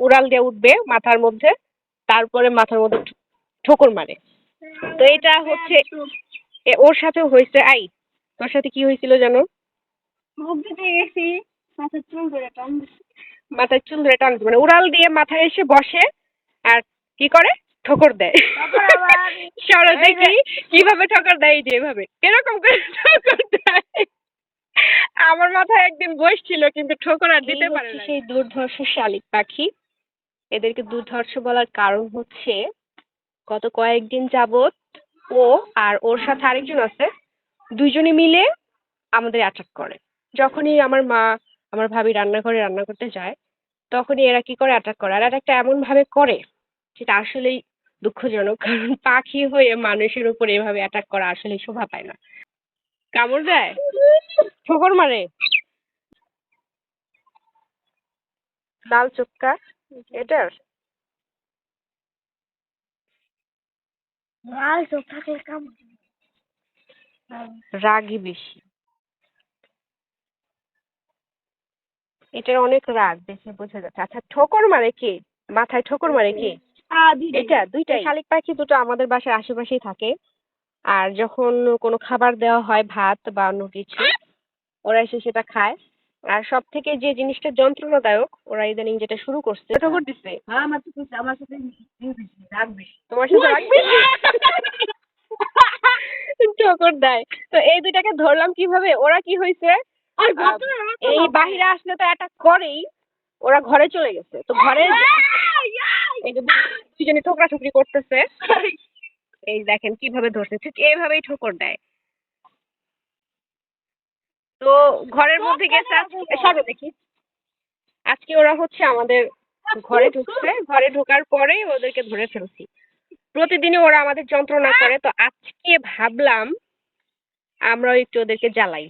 উড়াল দিয়ে উঠবে মাথার মধ্যে তারপরে মাথার মধ্যে ঠোকর মারে। তো এটা হচ্ছে ওর সাথে হয়েছে আই তোর সাথে কি হয়েছিল জানো? গেছি মাথার চুল ধরে টান দিছে। মাথায় চুল ধরে টান মানে উড়াল দিয়ে মাথায় এসে বসে আর কি করে? ঠোকর দেয়। সরো দেখি কীভাবে ঠোকর দেয় যে এভাবে। এরকম করে ঠোকর দেয়? আমার মাথায় একদিন বসছিল কিন্তু ঠোকর আর দিতে পারে সেই দুর্ধর্ষ শালিক পাখি। এদেরকে দুর্ধর্ষ বলার কারণ হচ্ছে গত কয়েকদিন যাবত ও আর ওর সাথে আরেকজন আছে, দুইজনে মিলে আমাদের অ্যাটাক করে। যখনই আমার মা, আমার ভাবি রান্নাঘরে রান্না করতে যায়, তখনই এরা কি করে অ্যাটাক করে? আর অ্যাটাকটা এমন ভাবে করে সেটা আসলেই দুঃখজনক, কারণ পাখি হয়ে মানুষের উপর এভাবে অ্যাটাক করা আসলে শোভা পায় না। কামড় দেয়, ঠোকর মারে। লাল চোক্কা এটার লাল চোখ থাকলে কাম। রাগই বেশি। এটার অনেক রাগ দেখে বোঝা যাচ্ছে। আচ্ছা ঠোকর মারে কে? মাথায় ঠোকর মারে কে? এটা দুইটাই। শালিক পাখি দুটো আমাদের বাসার আশেপাশেই থাকে। আর যখন কোনো খাবার দেওয়া হয় ভাত বা অন্য কিছু ওরা এসে সেটা খায়। আর সব থেকে যে জিনিসটা যন্ত্রণাদায়ক ওরা ইদানিং যেটা শুরু করছে ঠোকর দিচ্ছে হ্যাঁ আমার সাথে রাগ বেশি। তোমার সাথে ঠোকর দেয় তো এই দুইটাকে ধরলাম কীভাবে? ওরা কি হয়েছে এই বাহিরে আসলে তো অ্যাটাক করেই ওরা ঘরে চলে গেছে। তো ঘরে দুজনে ঠোকরা ঠুকরি করতেছে। এই দেখেন কীভাবে ধরছে। ঠিক এইভাবেই ঠোকর দেয়। তো ঘরের মধ্যে গেছে সরো দেখি। আজকে ওরা হচ্ছে আমাদের ঘরে ঢুকছে। ঘরে ঢোকার পরেই ওদেরকে ধরে ফেলছি। প্রতিদিনই ওরা আমাদের যন্ত্রণা করে। তো আজকে ভাবলাম আমরাও একটু ওদেরকে জ্বালাই।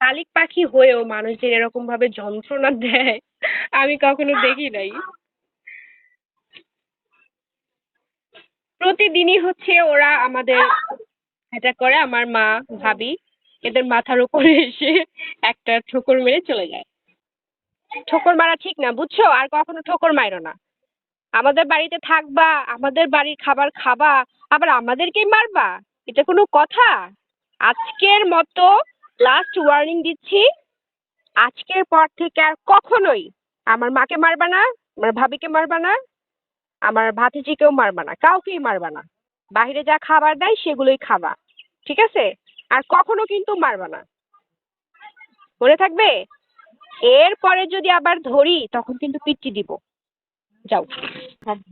শালিক পাখি হয়েও মানুষদের এরকম ভাবে যন্ত্রণা দেয় আমি কখনো দেখি নাই। প্রতিদিনই হচ্ছে ওরা আমাদের এটা করে আমার মা ভাবি। এদের মাথার উপরে এসে একটা ঠোকর মেরে চলে যায়। ঠোকর মারা ঠিক না, বুঝছ? আর কখনো ঠোকর মাইরো না। আমাদের বাড়িতে থাকবা, আমাদের বাড়ির খাবার খাবা, আবার আমাদেরকেই মারবা। এটা কোনো কথা? আজকের মতো লাস্ট ওয়ার্নিং দিচ্ছি। আজকের পর থেকে আর কখনোই আমার মাকে মারবা না, আমার ভাবিকে মারবা না, আমার ভাতিজিকেও মারবা না, কাউকেই মারবা না। বাইরে যা খাবার দেয় সেগুলোই খাবা। ঠিক আছে? আর কখনো কিন্তু মারবা না। মনে থাকবে? এরপরে যদি আবার ধরি, তখন কিন্তু পিচ্ছি দিব। যাও। পারব।